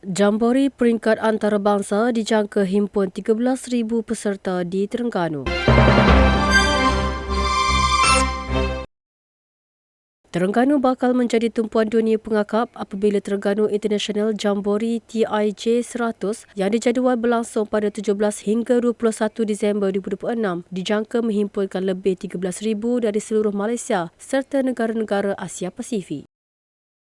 Jambori peringkat antarabangsa dijangka himpun 13,000 peserta di Terengganu. Terengganu bakal menjadi tumpuan dunia pengakap apabila Terengganu International Jambori TIJ 100 yang dijadual berlangsung pada 17 hingga 21 Disember 2026 dijangka menghimpunkan lebih 13,000 dari seluruh Malaysia serta negara-negara Asia Pasifik.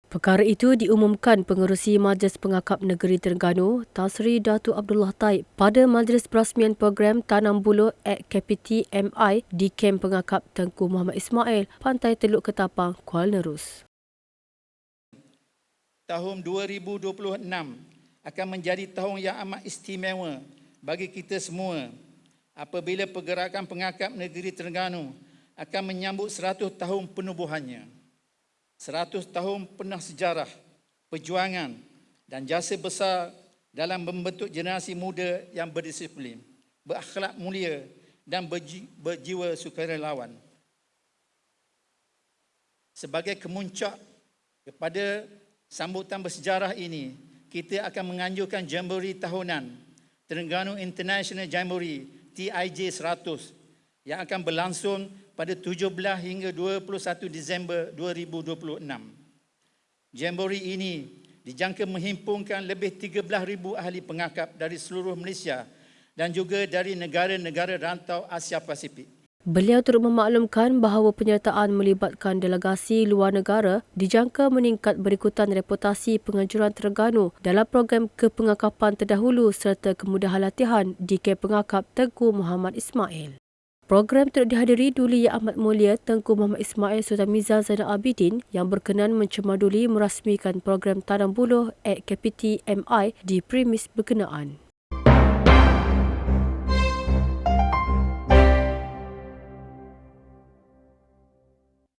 Perkara itu diumumkan Pengerusi Majlis Pengakap Negeri Terengganu, Tan Sri Datu Abdullah Taib pada Majlis Perasmian Program Tanam Buluh at KPT MI di Kem Pengakap Tengku Muhammad Ismail, Pantai Teluk Ketapang, Kuala Nerus. tahun 2026 akan menjadi tahun yang amat istimewa bagi kita semua apabila pergerakan pengakap negeri Terengganu akan menyambut 100 tahun penubuhannya. 100 tahun penuh sejarah, perjuangan dan jasa besar dalam membentuk generasi muda yang berdisiplin, berakhlak mulia dan berji, berjiwa sukarelawan. Sebagai kemuncak kepada sambutan bersejarah ini, kita akan menganjurkan Jamboree tahunan Terengganu International Jamboree TIJ 100 yang akan berlangsung pada 17 hingga 21 Disember 2026. Jamboree ini dijangka menghimpunkan lebih 13,000 ahli pengakap dari seluruh Malaysia dan juga dari negara-negara rantau Asia Pasifik. Beliau turut memaklumkan bahawa penyertaan melibatkan delegasi luar negara dijangka meningkat berikutan reputasi pengajuran Terengganu dalam program kepengakapan terdahulu serta kemudahan latihan Kem Pengakap Tengku Muhammad Ismail. Program turut dihadiri Duli Yang Amat Mulia Tengku Muhammad Ismail Sultan Miza Zainal Abidin yang berkenan mencemaduli merasmikan program tanam buluh at KPT MI di premis berkenaan.